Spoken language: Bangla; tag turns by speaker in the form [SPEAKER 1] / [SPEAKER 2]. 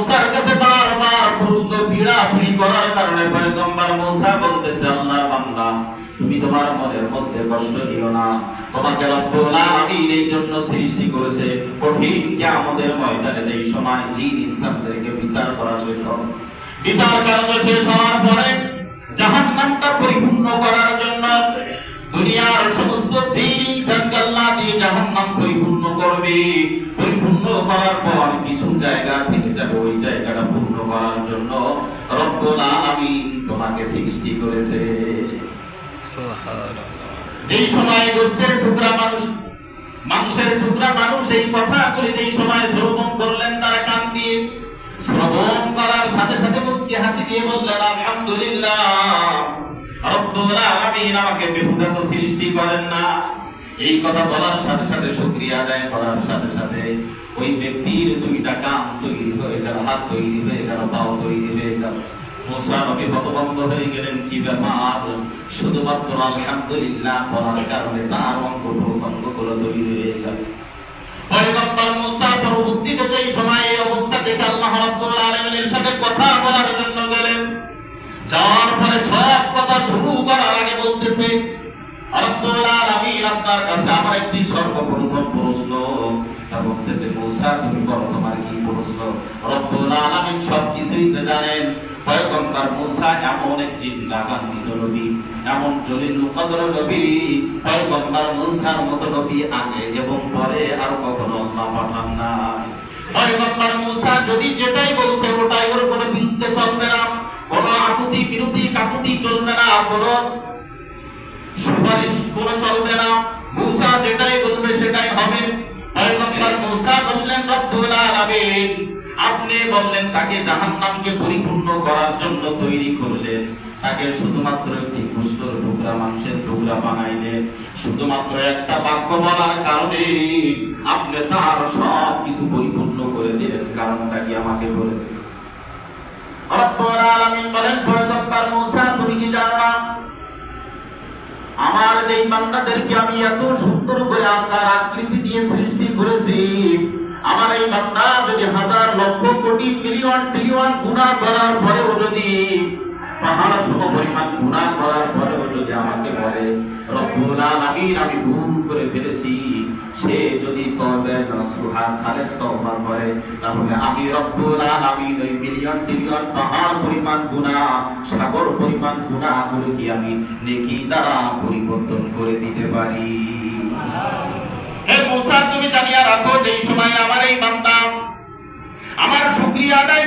[SPEAKER 1] মুসার কাছে বারবার প্রশ্ন পীড়াপিড়ি করার কারণে পয়গম্বর মুসা বলতেছে, আল্লাহর বান্দা, তুমি তোমার মনের মধ্যে কষ্ট নিও না। তোমাকে রব্বুল আলামিন এই জন্য সৃষ্টি করেছে কঠিন কিয়ামতের ময়দানে যেই সময় জিন ইনসানদেরকে বিচার করা শেষ হবে বিচার কার্য শেষ হওয়ার পরে জাহান্নামটা পরিপূর্ণ করার জন্য দুনিয়ার সমস্ত দিয়ে জাহান্নাম পরিপূর্ণ করবে। পরিপূর্ণ করার পর কিছু জায়গা থেকে যাবে ওই জায়গাটা পূর্ণ করার জন্য রব্বুল আলামিন তোমাকে সৃষ্টি করেছে। যেই সময় গোস্তের টুকরা মানুষ মাংসের টুকরা মানুষ এই কথাগুলি যেই সময় শ্রবণ করলেন তারা কান দিয়ে শ্রবণ করার সাথে সাথে মুস্কি হাসি দিয়ে বললেন আলহামদুলিল্লাহ রব্বুল আলামিন আমাকে বেহুদা তো সৃষ্টি করেন না। এই কথা বলার সাথে সাথে শুকরিয়া আদায় করার সাথে সাথে ওই ব্যক্তির দুইটা কান তৈরি হয়ে গেল, হাত তৈরি হয়ে গেল, পাও তৈরি হয়ে গেল। পরবর্তীতে এই অবস্থা সাথে কথা যাওয়ার পরে সব কথা শুরু করার আগে বলতেছে আপনার কাছে আমার একটি সর্বপ্রথম প্রশ্ন। তা বলতেছে, মুসা, তুমি বলো তোমার কি প্রশ্ন? রব্বুল আলামিন সব কিছুই তো জানেন। পয়গম্বর মুসা এমন এক জিন্দাকান্বিত নবী, এমন জলিল কদর নবী। পয়গম্বর মুসার মতো নবী আগে এবং পরে আর কখনো আল্লাহ পাঠান না পয়গম্বর মুসা যদি যেটাই বলছে ওটাই ওর কোনো বিরুদ্ধে চলবে না, কোনো আকুতি বিরুদ্ধে কাকুতি চলবে না, কোনো সুপারিশ কোনো চলবে না। মুসা যেটাই বলবে সেটাই হবে। পয়গম্বর মুসা বললেন, রব্বুল আলামিন। আপনি বললেন, তাকে জাহান্নামকে পরিপূর্ণ করার জন্য তৈরি করলেন। তাকে শুধুমাত্র একটি কুষ্ঠর টুকরা মাংসের টুকরা বানাইলেন। শুধুমাত্র একটা বাক্য বলার কারণে আপনি তার সব কিছু পরিপূর্ণ করে দিলেন। কারণটা কি আমাকে বলে। রব্বুল আলামিন বলেন, পয়গম্বর মুসা, তুমি কি জানো না আমার যেই বান্দাদেরকে আমি এত সুন্দর করে আকার আকৃতি দিয়ে সৃষ্টি করেছি, আমার এই বান্দা যদি হাজার লক্ষ কোটি মিলিয়ন ট্রিলিয়ন গুণা করার পরেও যদি, পাহাড় সম পরিমাণ গুণা করার পরেও যদি আমাকে বলে, রব্বুল আলামিন, আমি ভুল করে ফেলেছি। সে যদি করে, তাহলে আমি রব্বুল আলামিন ওই মিলিয়ন পাহাড় পরিমাণ গুনাহ, সাগর পরিমাণ আমি নেকি দ্বারা পরিবর্তন করে দিতে পারি। হে মুসা, তুমি জানিয়া রাখো যেই সময় আমার এই বান্দা আমার শুকরিয়া আদায়